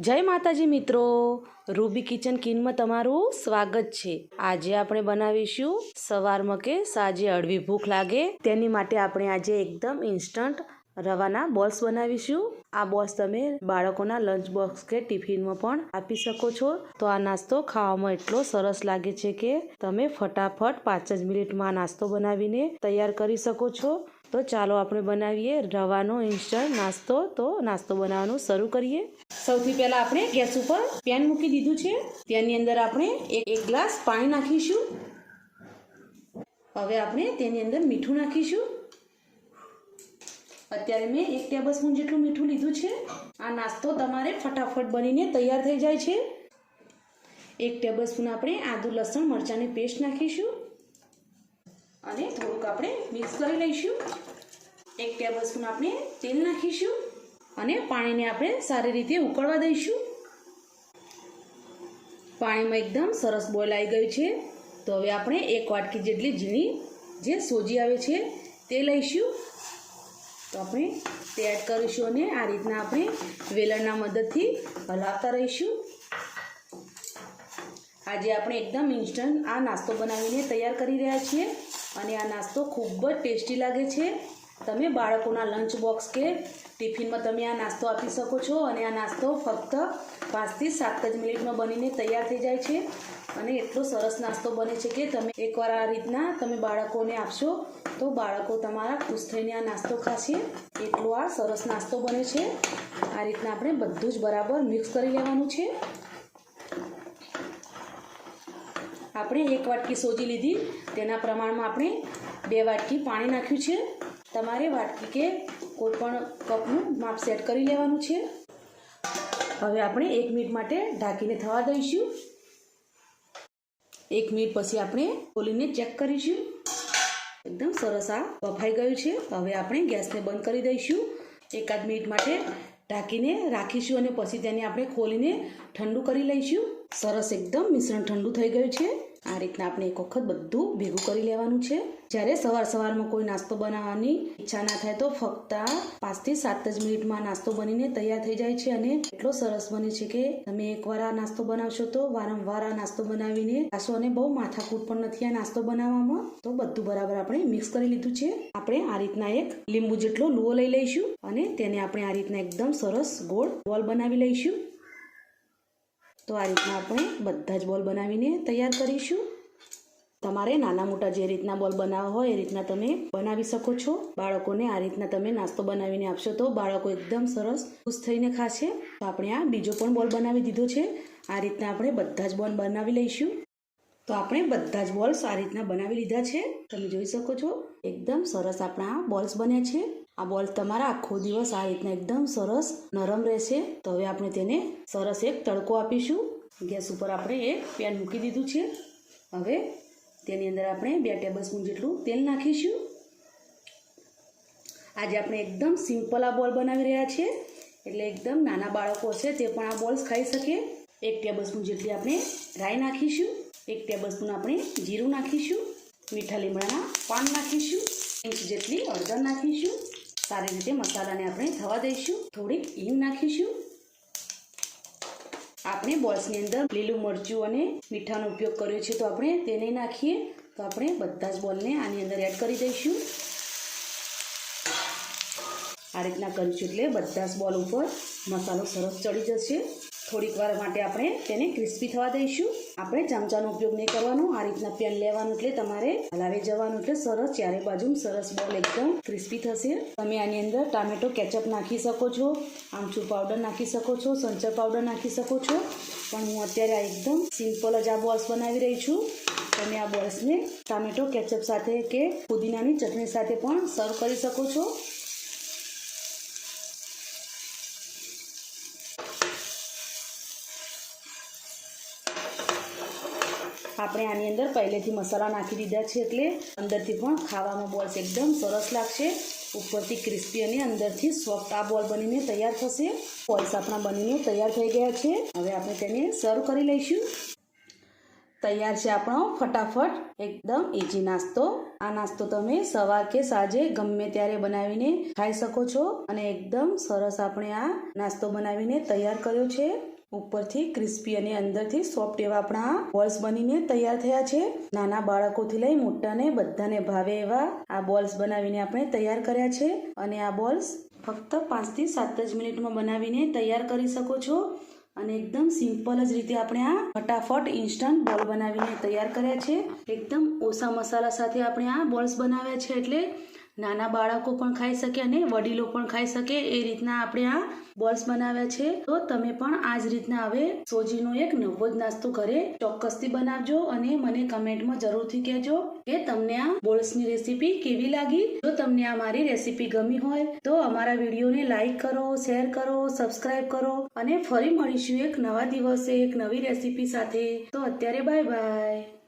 જય માતાજી મિત્રો. રૂબી કિચન કિનમાં તમારું સ્વાગત છે. આજે આપણે બનાવીશું સવારમાં કે સાંજે હળવી ભૂખ લાગે. તેની માટે આપણે આજે એકદમ ઇન્સ્ટન્ટ રવાના બોલ્સ બનાવીશું. આ બોલ્સ તમે બાળકોના લંચ બોક્સ કે ટિફિનમાં પણ આપી શકો છો. તો આ નાસ્તો ખાવામાં એટલો સરસ લાગે છે કે તમે ફટાફટ પાંચ જ મિનિટમાં નાસ્તો બનાવીને તૈયાર કરી શકો છો. તો ચાલો આપણે બનાવીએ રવાનો ઇન્સ્ટન્ટ નાસ્તો. તો નાસ્તો બનાવવાનું શરૂ કરીએ. સૌથી પહેલાં આપણે ગેસ ઉપર પેન મૂકી દીધું છે. તેની અંદર આપણે એક એક ગ્લાસ પાણી નાખીશું. હવે આપણે તેની અંદર મીઠું નાખીશું. અત્યારે મેં એક ટેબલ સ્પૂન જેટલું મીઠું લીધું છે. આ નાસ્તો તમારે ફટાફટ બનીને તૈયાર થઈ જાય છે. એક ટેબલ સ્પૂન આપણે આદુ લસણ મરચાંની પેસ્ટ નાખીશું. અને થોડુંક આપણે મિક્સ કરી લઈશું. એક ટેબલ સ્પૂન આપણે તેલ નાખીશું અને પાણીને આપણે સારી રીતે ઉકળવા દઈશું. પાણીમાં એકદમ સરસ બોઇલ આવી ગયું છે. તો હવે આપણે એક વાટકી જેટલી ઝીણી જે સોજી આવે છે તે લઈશું. તો આપણે તે એડ કરીશું અને આ રીતના આપણે વેલણના મદદથી હલાવતા રહીશું. આજે આપણે એકદમ ઇન્સ્ટન્ટ આ નાસ્તો બનાવીને તૈયાર કરી રહ્યા છીએ. અને આ નાસ્તો ખૂબ જ ટેસ્ટી લાગે છે. તમે બાળકોના લંચ બોક્સ કે ટિફિનમાં તમે આ નાસ્તો આપી શકો છો અને આ નાસ્તો ફક્ત પાંચથી સાત જ મિનિટમાં બનીને તૈયાર થઈ જાય છે. અને એટલો સરસ નાસ્તો બને છે કે તમે એકવાર આ રીતના તમે બાળકોને આપશો તો બાળકો તમારા ખુશ થઈને આ નાસ્તો ખાશે. એટલો આ સરસ નાસ્તો બને છે. આ રીતના આપણે બધું જ બરાબર મિક્સ કરી લેવાનું છે. આપણે એક વાટકી સોજી લીધી. તેના પ્રમાણમાં આપણે બે વાટકી પાણી નાખ્યું છે. તમારે વાટકી કે કોઈ પણ કપનું માપ સેટ કરી લેવાનું છે. હવે આપણે એક મિનિટ માટે ઢાંકીને થવા દઈશું. એક મિનિટ પછી આપણે ખોલીને ચેક કરીશું. એકદમ સરસ આ બફાઈ ગયું છે. હવે આપણે ગેસને બંધ કરી દઈશું. એકાદ મિનિટ માટે ઢાંકીને રાખીશું અને પછી તેને આપણે ખોલીને ઠંડુ કરી લઈશું. સરસ એકદમ મિશ્રણ ઠંડુ થઈ ગયું છે. આ રીતના આપણે એક વખત બધું ભેગું કરી લેવાનું છે. જ્યારે સવાર સવારમાં કોઈ નાસ્તો બનાવવાની ઈચ્છા ના થાય તો ફક્ત પાંચથી સાત જ મિનિટમાં નાસ્તો બનીને તૈયાર થઈ જાય છે અને એટલો સરસ બને છે કે તમે એકવાર આ નાસ્તો બનાવશો તો વારંવાર આ નાસ્તો બનાવીને ખાશો અને બહુ માથાકૂટ પણ નથી આ નાસ્તો બનાવવામાં. તો બધું બરાબર આપણે મિક્સ કરી લીધું છે. આપણે આ રીતના એક લીંબુ જેટલો લુઓ લઈ લઈશું અને તેને આપણે આ રીતના એકદમ સરસ ગોળ બોલ બનાવી લઈશું. તો આ રીતના આપણે બધા જ બોલ બનાવીને તૈયાર કરીશું. તમારે નાના મોટા જે રીતના બોલ બનાવવા હોય એ રીતના તમે બનાવી શકો છો. બાળકોને આ રીતના તમે નાસ્તો બનાવીને આપશો તો બાળકો એકદમ સરસ ખુશ થઈને ખાશે. તો આપણે આ બીજો પણ બોલ બનાવી દીધો છે. આ રીતના આપણે બધા જ બોલ બનાવી લઈશું. તો આપણે બધા જ બોલ્સ આ રીતના બનાવી લીધા છે. તમે જોઈ શકો છો, એકદમ સરસ આપણા બોલ્સ બન્યા છે. આ બોલ તમારા આખો દિવસ આ રીતના એકદમ સરસ નરમ રહેશે. તો હવે આપણે તેને સરસ એક તડકો આપીશું. ગેસ ઉપર આપણે એક પેન મૂકી દીધું છે. હવે તેની અંદર આપણે બે ટેબલ જેટલું તેલ નાખીશું. આજે આપણે એકદમ સિમ્પલ આ બોલ બનાવી રહ્યા છે. એટલે એકદમ નાના બાળકો છે તે પણ આ બોલ્સ ખાઈ શકે. એક ટેબલ જેટલી આપણે રાઈ નાખીશું. એક ટેબલ સ્પૂન આપણે જીરું નાખીશું, મીઠા લીમડાના પાન નાખીશું, ઇંચ જેટલી હળદર નાખીશું, સારી રીતે મસાલાને આપણે થવા દઈશું, થોડીક હિંગ નાખીશું. આપણે બોલ્સની અંદર લીલું મરચું અને મીઠાનો ઉપયોગ કર્યો છે તો આપણે તેને નાખીએ, તો આપણે બધા જ બોલને આની અંદર એડ કરી દઈશું. આ રીતના કરીશું એટલે બધા જ બોલ ઉપર મસાલો સરસ ચડી જશે. થોડીક વાર માટે આપણે તેને ક્રિસ્પી થવા દઈશું. આપણે ચમચાનો ઉપયોગ નહીં કરવાનો, આ રીતના પેન લેવાનું એટલે તમારે હલાવી જવાનું એટલે સરસ, ચારે બાજુ સરસ બોલ એકદમ ક્રિસ્પી થશે. તમે આની અંદર ટામેટો, કેચઅપ નાખી શકો છો, આમચૂર પાવડર નાખી શકો છો, સંચર પાવડર નાખી શકો છો. પણ હું અત્યારે આ એકદમ સિમ્પલ જ આ બોલ્સ બનાવી રહી છું. તમે આ બોલ્સને ટામેટો, કેચઅપ સાથે કે પુદીનાની ચટણી સાથે પણ સર્વ કરી શકો છો. આપણે આની અંદર પહેલેથી મસાલા નાખી દીધા છે એટલે અંદરથી પણ ખાવામાં બોલ્સ એકદમ સરસ લાગશે. ઉપરથી ક્રિસ્પી અને અંદરથી સોફ્ટ આ બોલ બનીને તૈયાર થશે. બોલ્સ આપણા બનીને તૈયાર થઈ ગયા છે. હવે આપણે તેને સર્વ કરી લઈશું. તૈયાર છે આપણો ફટાફટ. એકદમ ઇઝી નાસ્તો. આ નાસ્તો તમે સવાર કે સાંજે ગમે ત્યારે બનાવીને ખાઈ શકો છો. અને એકદમ સરસ આપણે આ નાસ્તો બનાવીને તૈયાર કર્યો છે. ઉપરથી ક્રિસ્પી અને અંદરથી સોફ્ટ એવા આપણા બોલ્સ બનીને તૈયાર થયા છે. નાના બાળકોથી લઈ મોટાને બધાને ભાવે એવા આ બોલ્સ બનાવીને આપણે તૈયાર કર્યા છે. અને આ બોલ્સ ફક્ત પાંચથી સાત જ મિનિટમાં બનાવીને તૈયાર કરી શકો છો. અને એકદમ સિમ્પલ જ રીતે આપણે આ ફટાફટ ઇન્સ્ટન્ટ બોલ બનાવીને તૈયાર કર્યા છે. એકદમ ઓછા મસાલા સાથે આપણે આ બોલ્સ બનાવ્યા છે એટલે નાના બાળકો પણ ખાઈ શકે અને વડીલો પણ ખાઈ શકે એ રીતના આપણે આ બોલ્સ બનાવ્યા છે. તો તમે પણ આ જ રીતના હવે સોજીનો એક નવો જ નાસ્તો ઘરે ચોક્કસથી બનાવજો અને મને કમેન્ટમાં જરૂરથી કહેજો કે તમને આ બોલ્સની રેસીપી કેવી લાગી. જો તમને આ મારી રેસીપી ગમી હોય તો અમારા વિડીયોને લાઈક કરો, શેર કરો, સબસ્ક્રાઇબ કરો અને ફરી મળીશું એક નવા દિવસે એક નવી રેસીપી સાથે. તો અત્યારે બાય બાય.